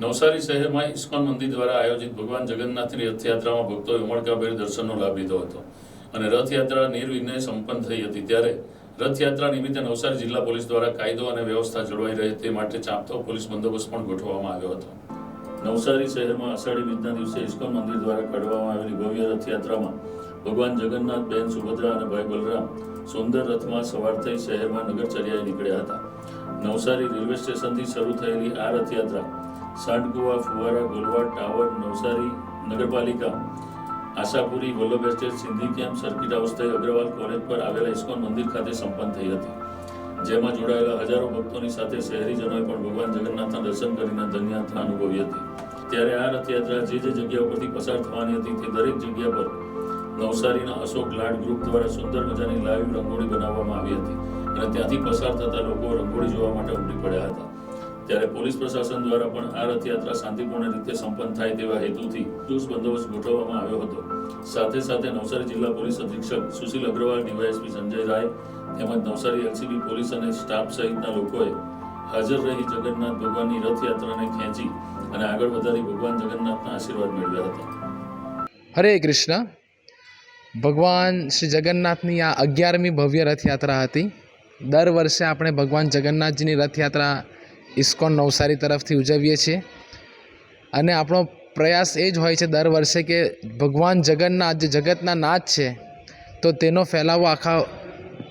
નવસારી શહેરમાં ઇસ્કોન મંદિર દ્વારા આયોજિત ભગવાન જગન્નાથની રથયાત્રામાં ભક્તોએ ઉમળકાભેર દર્શનનો લાભ લીધો હતો. અને રથયાત્રા નિર્વિઘ્ને સંપન્ન થઈ હતી. ત્યારે રથયાત્રા નિમિત્તે નવસારી જિલ્લા પોલીસ દ્વારા કાયદો અને વ્યવસ્થા જળવાઈ રહે તે માટે ચાંપતો પોલીસ બંદોબસ્ત પણ ગોઠવવામાં આવ્યો હતો. નવસારી શહેરમાં અષાઢી બીજના દિવસે ઇસ્કોન મંદિર દ્વારા કાઢવામાં આવેલી ભવ્ય રથયાત્રામાં ભગવાન જગન્નાથ, બેન સુભદ્રા અને ભાઈ બલરામ સુંદર રથમાં સવાર થઈ શહેરમાં નગરચર્યાએ નીકળ્યા હતા. નવસારી રેલવે સ્ટેશનથી શરૂ થયેલી આ રથયાત્રા સાંડકુવા ફુવારા ગોલવા ટાવર, નવસારી, નગરપાલિકા, Ashapuri, Vallabh estate Sindhi camp circuit house થઈ અગ્રવાલ કોલેજ પર આવેલા ઇસ્કોન મંદિર ખાતે સંપન્ન થઈ હતી. જેમાં જોડાયેલા હજારો ભક્તોની સાથે શહેરીજનોએ પણ ભગવાન જગન્નાથના દર્શન કરીને ધન્યતા અનુભવી હતી. ત્યારે આ રથયાત્રા જે જે જગ્યા ઉપરથી પસાર થવાની હતી તે દરેક જગ્યા પર નવસારીના અશોક લાડ ગ્રુપ દ્વારા સુંદર મજાની લાઈવ રંગોળી બનાવવામાં આવી હતી અને ત્યાંથી પસાર થતા લોકો રંગોળી જોવા માટે ઉમટી પડ્યા હતા. ત્યારે પોલીસ પ્રશાસન દ્વારા પણ આ રથયાત્રા શાંતિપૂર્ણ રીતે સંપન્ન થાય તેવા હેતુથી ચુસ્ત બંદોબસ્ત ગોઠવવામાં આવ્યો હતો. સાથે સાથે નવસારી જિલ્લા પોલીસ અધિક્ષક સુશીલ અગ્રવાલ, ડીવાયએસપી સંજય રાય તેમજ નવસારી એલસીબી પોલીસ અને સ્ટાફ સહિતના લોકોએ હાજર રહી જગન્નાથ ભગવાનની રથયાત્રાને ખેંચી અને આગળ વધારી ભગવાન જગન્નાથના આશીર્વાદ મેળવ્યા હતા. હરે કૃષ્ણ. ભગવાન શ્રી જગન્નાથની આ અગિયારમી ભવ્ય રથયાત્રા હતી. દર વર્ષે આપણે ભગવાન જગન્નાથજીની રથયાત્રા ઇસ્કોન નવસારી તરફથી ઉજવીએ છીએ. અને આપણો પ્રયાસ એ જ હોય છે દર વર્ષે કે ભગવાન જગન્નાથ જે જગતના નાથ છે, તો તેનો ફેલાવો આખા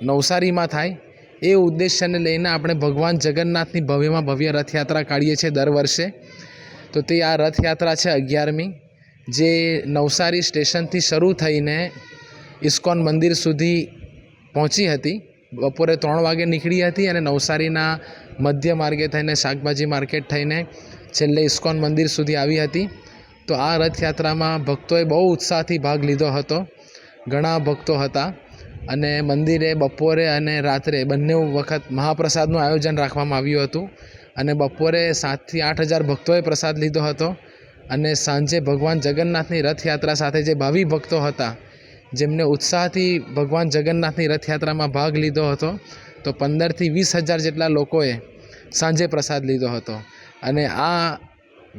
નવસારીમાં થાય. એ ઉદ્દેશ્યને લઈને આપણે ભગવાન જગન્નાથની ભવ્યમાં ભવ્ય રથયાત્રા કાઢીએ છીએ દર વર્ષે. તો તે આ રથયાત્રા છે અગિયારમી, જે નવસારી સ્ટેશનથી શરૂ થઈને ઇસ્કોન મંદિર સુધી પહોંચી હતી. બપોરે ત્રણ વાગે નીકળી હતી અને નવસારીના મધ્ય માર્ગે થઈને શાકભાજી માર્કેટ થઈને છેલ્લે ઇસ્કોન મંદિર સુધી આવી હતી. તો આ રથયાત્રામાં ભક્તોએ બહુ ઉત્સાહથી ભાગ લીધો હતો. ઘણા ભક્તો હતા અને મંદિરે બપોરે અને રાત્રે બંને વખત મહાપ્રસાદનું આયોજન રાખવામાં આવ્યું હતું અને બપોરે સાતથી આઠ હજાર ભક્તોએ પ્રસાદ લીધો હતો અને સાંજે ભગવાન જગન્નાથની રથયાત્રા સાથે જે ભાવિ ભક્તો હતા, જેમને ઉત્સાહથી ભગવાન જગન્નાથની રથયાત્રામાં ભાગ લીધો હતો તો પંદરથી વીસ હજાર જેટલા લોકોએ સાંજે પ્રસાદ લીધો હતો. અને આ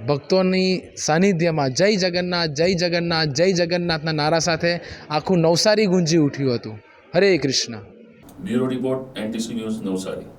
ભક્તોની સાનિધ્યમાં જય જગન્નાથ જય જગન્નાથ, જય જગન્નાથના નારા સાથે આખું નવસારી ગુંજી ઉઠ્યું હતું. Hare Krishna. Report NTC news Navsari.